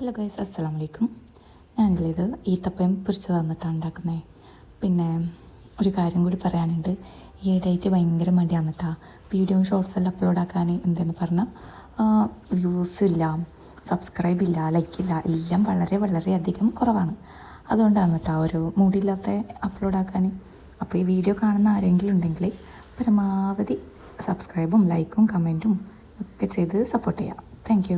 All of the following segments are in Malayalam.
ഹലോ ഗൈസ് അസ്സലാം വലൈക്കും ഞാനിത് ഈത്തപ്പയം പൊരിച്ച് തന്നിട്ടാണ് ഉണ്ടാക്കുന്നത് പിന്നെ ഒരു കാര്യം കൂടി പറയാനുണ്ട്. ഈ ഡേറ്റ് ഭയങ്കര മടിയാണ് കേട്ടോ വീഡിയോ ഷോർട്സ് എല്ലാം അപ്ലോഡ് ആക്കാൻ എന്തെന്ന് പറഞ്ഞാൽ വ്യൂസ് ഇല്ല സബ്സ്ക്രൈബ് ഇല്ല ലൈക്ക് ഇല്ല എല്ലാം വളരെ വളരെ അധികം കുറവാണ്. അതുകൊണ്ടാണ് കേട്ടോ ഒരു മൂടില്ലാത്ത അപ്ലോഡ് ആക്കാൻ അപ്പോൾ ഈ വീഡിയോ കാണുന്ന ആരെങ്കിലും ഉണ്ടെങ്കിൽ പരമാവധി സബ്സ്ക്രൈബും ലൈക്കും കമന്റും ഒക്കെ ചെയ്ത് സപ്പോർട്ട് ചെയ്യാം. താങ്ക്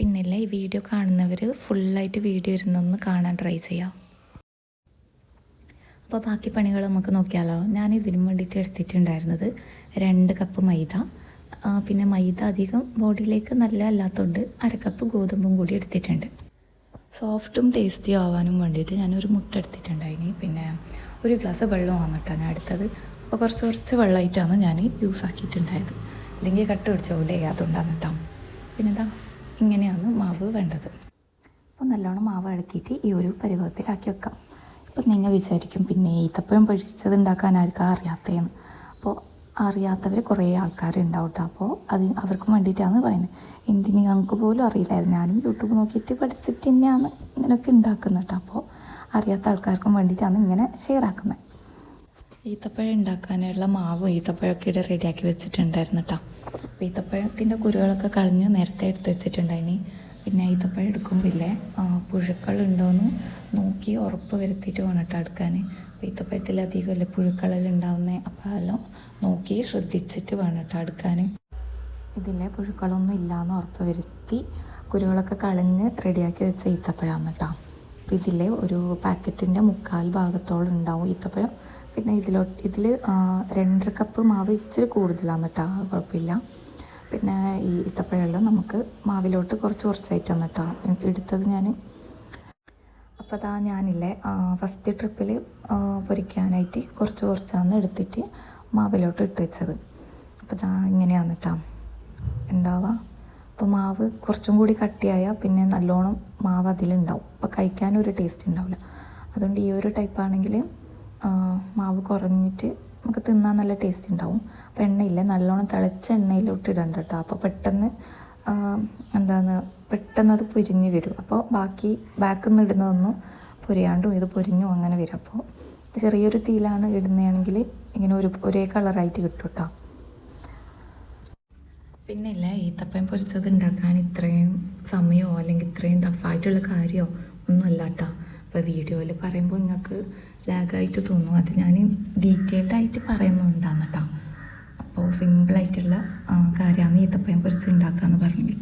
പിന്നല്ല ഈ വീഡിയോ കാണുന്നവർ ഫുള്ളായിട്ട് വീഡിയോ ഇരുന്നൊന്ന് കാണാൻ ട്രൈ ചെയ്യാം. അപ്പോൾ ബാക്കി പണികൾ നമുക്ക് നോക്കിയാലോ. ഞാൻ ഇതിനു വേണ്ടിയിട്ട് എടുത്തിട്ടുണ്ടായിരുന്നത് രണ്ട് കപ്പ് മൈദ. പിന്നെ മൈദ അധികം ബോഡിയിലേക്ക് നല്ല അല്ലാത്തതുകൊണ്ട് അര കപ്പ് ഗോതമ്പും കൂടി എടുത്തിട്ടുണ്ട്. സോഫ്റ്റും ടേസ്റ്റിയും ആവാനും വേണ്ടിയിട്ട് ഞാനൊരു മുട്ട എടുത്തിട്ടുണ്ടായിനി. പിന്നെ ഒരു ഗ്ലാസ് വെള്ളം വന്നിട്ടാണ് ഞാൻ എടുത്തത്. അപ്പോൾ കുറച്ച് കുറച്ച് വെള്ളമായിട്ടാണ് ഞാൻ യൂസ് ആക്കിയിട്ടുണ്ടായത്. അല്ലെങ്കിൽ കട്ട് പിടിച്ചോലേ അതുകൊണ്ടാണ് കേട്ടോ. പിന്നെ ഇതാ ഇങ്ങനെയാണ് മാവ് വേണ്ടത്. അപ്പോൾ നല്ലോണം മാവ് ഇളക്കിയിട്ട് ഈ ഒരു പരുവത്തിലാക്കി വെക്കാം. ഇപ്പം നിങ്ങൾ വിചാരിക്കും പിന്നെ ഈത്തപ്പഴം പൊഴിച്ചത് ഉണ്ടാക്കാൻ ആർക്കും അറിയാത്തതെന്ന് അപ്പോൾ അറിയാത്തവർ കുറേ ആൾക്കാരുണ്ടാവും കേട്ടോ അപ്പോൾ അത് അവർക്ക് വേണ്ടിയിട്ടാണ് പറയുന്നത്. എന്തിന്? ഞങ്ങൾക്ക് പോലും അറിയില്ലായിരുന്നു. ഞാനും യൂട്യൂബ് നോക്കിയിട്ട് പഠിച്ചിട്ട് തന്നെയാണ് ഇങ്ങനെയൊക്കെ ഉണ്ടാക്കുന്നത് കേട്ടോ. അപ്പോൾ അറിയാത്ത ആൾക്കാർക്കും വേണ്ടിയിട്ടാണ് ഇങ്ങനെ ഷെയർ ആക്കുന്നത്. ഈത്തപ്പഴം ഉണ്ടാക്കാനുള്ള മാവും ഈത്തപ്പഴമൊക്കെ ഇവിടെ റെഡിയാക്കി വെച്ചിട്ടുണ്ടായിരുന്നു കേട്ടോ അപ്പോൾ ഈത്തപ്പഴത്തിന്റെ കുരുകളൊക്കെ കളഞ്ഞ് നേരത്തെ എടുത്ത് വെച്ചിട്ടുണ്ടായിനി. പിന്നെ ഈത്തപ്പഴം എടുക്കുമ്പില്ലേ പുഴുക്കളുണ്ടോയെന്ന് നോക്കി ഉറപ്പ് വരുത്തിയിട്ട് വേണം കേട്ടോ എടുക്കാൻ. അപ്പോൾ ഈത്തപ്പഴത്തിൽ അധികമല്ലേ പുഴുക്കളെല്ലാം ഉണ്ടാവുന്നത് അപ്പോൾ അതെല്ലാം നോക്കി ശ്രദ്ധിച്ചിട്ട് വേണം കേട്ടോ എടുക്കാൻ. ഇതിലെ പുഴുക്കളൊന്നും ഇല്ലയെന്ന് ഉറപ്പ് വരുത്തി കുരുകളൊക്കെ കളഞ്ഞ് റെഡിയാക്കി വെച്ച ഈത്തപ്പഴമാണ് കേട്ടോ അപ്പോൾ ഇതിലെ ഒരു പാക്കറ്റിന്റെ മുക്കാൽ ഭാഗത്തോളം ഉണ്ടാവും ഈത്തപ്പഴം. പിന്നെ ഇതിലോട്ട് ഇതിൽ രണ്ടര കപ്പ് മാവ് ഇച്ചിരി കൂടുതലാണ് കേട്ടോ കുഴപ്പമില്ല. പിന്നെ ഈ ഇത്തപ്പഴമെല്ലാം നമുക്ക് മാവിലോട്ട് കുറച്ച് കുറച്ചായിട്ട് കേട്ടോ എടുത്തത് ഞാൻ അപ്പോൾ അതാ ഞാനില്ലേ ഫസ്റ്റ് ട്രിപ്പിൽ പൊരിക്കാനായിട്ട് കുറച്ച് കുറച്ചാണ് എടുത്തിട്ട് മാവിലോട്ട് ഇട്ട് വെച്ചത്. അപ്പോൾ ഇതാ ഇങ്ങനെയാണ് കേട്ടോ ഉണ്ടാവുക അപ്പോൾ മാവ് കുറച്ചും കൂടി കട്ടിയായാൽ പിന്നെ നല്ലോണം മാവ് അതിലുണ്ടാവും. അപ്പോൾ കഴിക്കാനൊരു ടേസ്റ്റ് ഉണ്ടാവില്ല. അതുകൊണ്ട് ഈ ഒരു ടൈപ്പ് ആണെങ്കിൽ മാവ് കുറഞ്ഞിട്ട് നമുക്ക് തിന്നാൻ നല്ല ടേസ്റ്റ് ഉണ്ടാവും. അപ്പോൾ എണ്ണയില്ല നല്ലോണം തിളച്ച എണ്ണയിലോട്ട് ഇടണ്ട കേട്ടോ അപ്പോൾ പെട്ടെന്ന് എന്താണ് പെട്ടെന്ന് അത് പൊരിഞ്ഞ് വരും. അപ്പോൾ ബാക്കി ബാക്കിൽ നിന്ന് ഇടുന്നതൊന്നും പൊരിയാണ്ടും ഇത് പൊരിഞ്ഞു അങ്ങനെ വരും. അപ്പോൾ ചെറിയൊരു തീയിലാണ് ഇടുന്നതാണെങ്കിൽ ഇങ്ങനെ ഒരു ഒരേ കളറായിട്ട് കിട്ടും കേട്ടോ പിന്നെ ഇല്ല ഈത്തപ്പഴം പൊരിച്ചത് ഉണ്ടാക്കാൻ ഇത്രയും സമയമോ അല്ലെങ്കിൽ ഇത്രയും ടഫായിട്ടുള്ള കാര്യമോ ഒന്നുമല്ല കേട്ടോ അപ്പോൾ വീഡിയോയിൽ പറയുമ്പോൾ നിങ്ങൾക്ക് ലാഗായിട്ട് തോന്നും. അത് ഞാൻ ഡീറ്റെയിൽഡ് ആയിട്ട് പറയുന്നത് എന്താണ് കേട്ടോ അപ്പോൾ സിമ്പിളായിട്ടുള്ള കാര്യമാണ് ഈത്തപ്പയം പൊരിച്ച് ഉണ്ടാക്കാന്ന് പറഞ്ഞെങ്കിൽ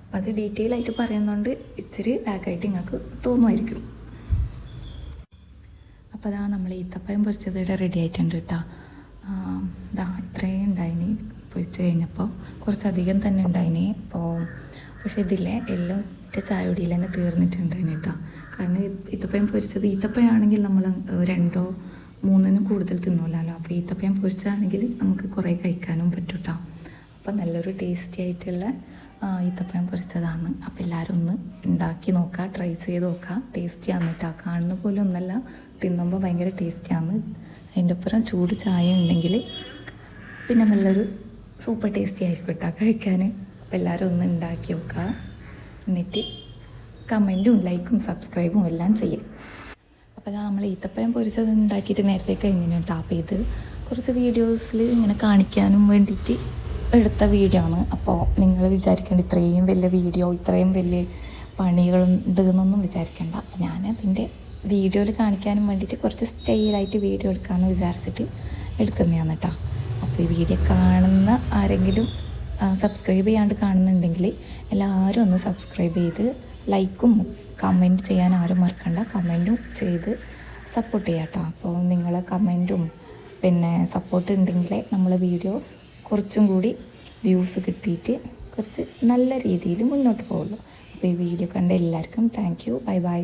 അപ്പം അത് ഡീറ്റെയിൽ ആയിട്ട് പറയുന്നതുകൊണ്ട് ഇച്ചിരി ലാഗായിട്ട് നിങ്ങൾക്ക് തോന്നുമായിരിക്കും അപ്പോൾ അതാ നമ്മൾ ഈത്തപ്പയം പൊരിച്ചത് ഇവിടെ റെഡി ആയിട്ടുണ്ട് കേട്ടോ ഇതാ ഇത്രയും ഉണ്ടായിനി പൊരിച്ച് കഴിഞ്ഞപ്പോൾ കുറച്ചധികം തന്നെ ഉണ്ടായിനി പക്ഷേ ഇതിലെ എല്ലാം ഒറ്റ ചായപൊടിയിൽ തന്നെ തീർന്നിട്ടുണ്ട് കേട്ടോ. കാരണം ഈത്തപ്പഴം പൊരിച്ചത് ഈത്തപ്പഴമാണെങ്കിൽ നമ്മൾ രണ്ടോ മൂന്നിനും കൂടുതൽ തിന്നൂലല്ലോ അപ്പോൾ ഈത്തപ്പഴം പൊരിച്ചാണെങ്കിൽ നമുക്ക് കുറേ കഴിക്കാനും പറ്റും കേട്ടോ അപ്പോൾ നല്ലൊരു ടേസ്റ്റി ആയിട്ടുള്ള ഈത്തപ്പഴം പൊരിച്ചതാണ്. അപ്പോൾ എല്ലാവരും ഒന്ന് ഉണ്ടാക്കി നോക്കുക ട്രൈ ചെയ്ത് നോക്കുക. ടേസ്റ്റി ആണ് കേട്ടോ കാണുന്ന പോലെ ഒന്നല്ല തിന്നുമ്പോൾ ഭയങ്കര ടേസ്റ്റിയാണ് അതിന്റെ ഒപ്പം ചൂട് ചായ ഉണ്ടെങ്കിൽ പിന്നെ നല്ലൊരു സൂപ്പർ ടേസ്റ്റി ആയിരിക്കും കേട്ടോ കഴിക്കാൻ. അപ്പോൾ എല്ലാവരും ഒന്ന് ഉണ്ടാക്കി നോക്കുക. എന്നിട്ട് കമന്റും ലൈക്കും സബ്സ്ക്രൈബും എല്ലാം ചെയ്യും. അപ്പോൾ നമ്മൾ ഈത്തപ്പയം പൊരിച്ചത് ഉണ്ടാക്കിയിട്ട് നേരത്തെ കഴിഞ്ഞു കേട്ടോ. അപ്പോൾ ഇത് കുറച്ച് വീഡിയോസിൽ ഇങ്ങനെ കാണിക്കാനും വേണ്ടിയിട്ട് എടുത്ത വീഡിയോ ആണ്. അപ്പോൾ നിങ്ങൾ വിചാരിക്കേണ്ട ഇത്രയും വലിയ വീഡിയോ ഇത്രയും വലിയ പണികളുണ്ട് എന്നൊന്നും വിചാരിക്കേണ്ട. അപ്പോൾ ഞാൻ അതിന്റെ വീഡിയോയിൽ കാണിക്കാനും വേണ്ടിയിട്ട് കുറച്ച് സ്റ്റൈലായിട്ട് വീഡിയോ എടുക്കാമെന്ന് വിചാരിച്ചിട്ട് എടുക്കുന്നതാണ് കേട്ടോ. അപ്പോൾ ഈ വീഡിയോ കാണുന്ന ആരെങ്കിലും സബ്സ്ക്രൈബ് ചെയ്യാണ്ട് കാണുന്നുണ്ടെങ്കിൽ എല്ലാവരും ഒന്ന് സബ്സ്ക്രൈബ് ചെയ്ത് ലൈക്കും കമന്റ് ചെയ്യാൻ ആരും മറക്കണ്ട. കമന്റും ചെയ്ത് സപ്പോർട്ട് ചെയ്യാം കേട്ടോ അപ്പോൾ നിങ്ങളെ കമന്റും പിന്നെ സപ്പോർട്ട് ഉണ്ടെങ്കിലേ നമ്മൾ വീഡിയോസ് കുറച്ചും കൂടി വ്യൂസ് കിട്ടിയിട്ട് കുറച്ച് നല്ല രീതിയിൽ മുന്നോട്ട് പോകുള്ളൂ അപ്പോൾ ഈ വീഡിയോ കണ്ട എല്ലാവർക്കും താങ്ക് യു ബൈ ബൈ